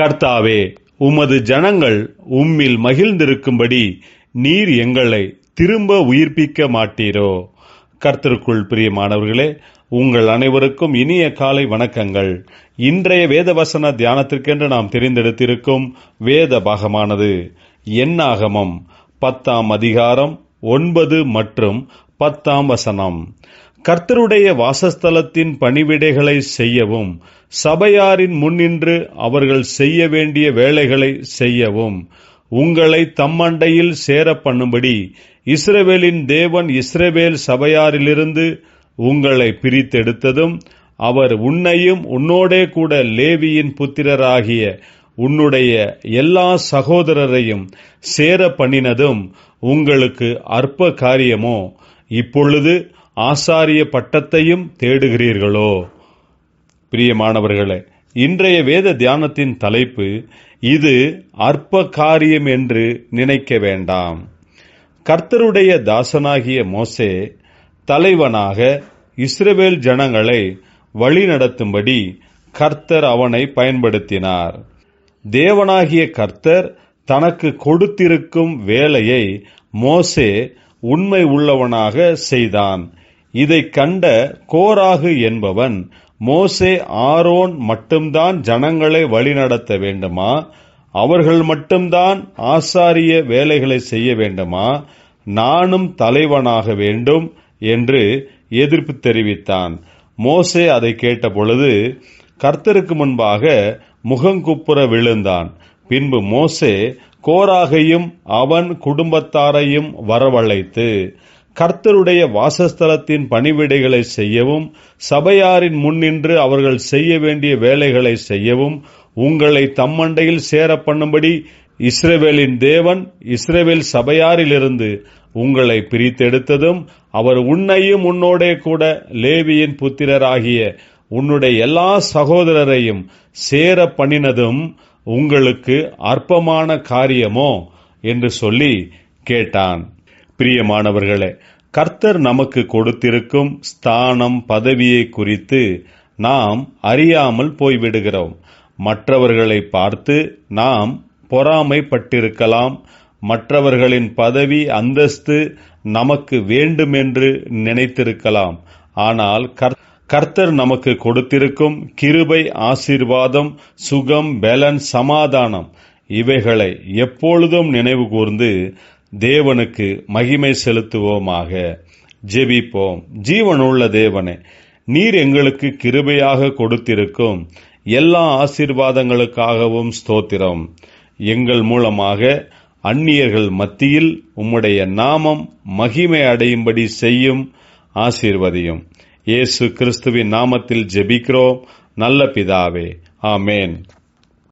கர்த்தாவே உமது ஜனங்கள் உம்மில் மகிழ்ந்திருக்கும்படி நீர் எங்களை திரும்ப உயிர்ப்பிக்க மாட்டீரோ. கர்த்தருக்குள் பிரியமானவர்களே உங்கள் அனைவருக்கும் இனிய காலை வணக்கங்கள். இன்றைய வேதவசன தியானத்திற்கென்று நாம் தெரிந்தெடுத்திருக்கும் வேத பாகமானது என்னாகமம் பத்தாம் அதிகாரம் ஒன்பது மற்றும் பத்தாம் வசனம். கர்த்தருடைய வாசஸ்தலத்தின் பணிவிடைகளை செய்யவும் சபையாரின் முன்னின்று அவர்கள் செய்ய வேண்டிய வேலைகளை செய்யவும் உங்களை தம்மண்டையில் சேர பண்ணும்படி இஸ்ரவேலின் தேவன் இஸ்ரவேல் சபையாரிலிருந்து உங்களை பிரித்தெடுத்ததும் அவர் உன்னையும் உன்னோடே கூட லேவியின் புத்திரராகிய உன்னுடைய எல்லா சகோதரரையும் சேர பண்ணினதும் உங்களுக்கு அற்ப காரியமோ இப்பொழுது ஆசாரிய பட்டத்தையும் தேடுகிறீர்களோ? பிரியமானவர்களே இன்றைய வேத தியானத்தின் தலைப்பு இது அற்ப காரியம் என்று நினைக்க வேண்டாம். கர்த்தருடைய தாசனாகிய மோசே தலைவனாக இஸ்ரவேல் ஜனங்களை வழிநடத்தும்படி கர்த்தர் அவனை பயன்படுத்தினார். தேவனாகிய கர்த்தர் தனக்கு கொடுத்திருக்கும் வேலையை மோசே உண்மை உள்ளவனாக செய்தான். இதை கண்ட கோராகு என்பவன் மோசே ஆரோன் மட்டும்தான் ஜனங்களை வழிநடத்த வேண்டுமா? அவர்கள் மட்டும்தான் ஆசாரிய வேலைகளை செய்ய வேண்டுமா? நானும் தலைவனாக வேண்டும் என்று எதிர்ப்பு தெரிவித்தான். மோசே அதை கேட்டபொழுது கர்த்தருக்கு முன்பாக முகங்குப்புற விழுந்தான். பின்பு மோசே கோராகையும் அவன் குடும்பத்தாரையும் வரவழைத்து கர்த்தருடைய வாசஸ்தலத்தின் பணிவிடைகளை செய்யவும் சபையாரின் முன்னின்று அவர்கள் செய்ய வேண்டிய வேலைகளை செய்யவும் உங்களை தம்மண்டையில் சேர பண்ணும்படி இஸ்ரேவேலின் தேவன் இஸ்ரேவேல் சபையாரிலிருந்து உங்களை பிரித்தெடுத்ததும் அவர் உன்னையும் உன்னோடே கூட லேவியின் புத்திரராகிய உன்னுடைய எல்லா சகோதரரையும் சேர பண்ணினதும் உங்களுக்கு அற்பமான காரியமோ? என்று சொல்லி கேட்டான். பிரியமானவர்களே கர்த்தர் நமக்கு கொடுத்திருக்கும் ஸ்தானம் பதவியை குறித்து நாம் அறியாமல் போய்விடுகிறோம். மற்றவர்களை பார்த்து நாம் பொறாமைப்பட்டிருக்கலாம். மற்றவர்களின் பதவி அந்தஸ்து நமக்கு வேண்டுமென்று நினைத்திருக்கலாம். ஆனால் கர்த்தர் நமக்கு கொடுத்திருக்கும் கிருபை ஆசீர்வாதம் சுகம் பலன் சமாதானம் இவைகளை எப்பொழுதும் நினைவு கூர்ந்து தேவனுக்கு மகிமை செலுத்துவோமாக. ஜெபிப்போம். ஜீவனுள்ள தேவனே நீர் எங்களுக்கு கிருபையாக கொடுத்திருக்கும் எல்லா ஆசீர்வாதங்களுக்காகவும் ஸ்தோத்திரம். எங்கள் மூலமாக அந்நியர்கள் மத்தியில் உம்முடைய நாமம் மகிமை அடையும்படி செய்யும் ஆசீர்வதியும். இயேசு கிறிஸ்துவின் நாமத்தில் ஜெபிக்கிறோம். நல்ல பிதாவே. ஆமேன்.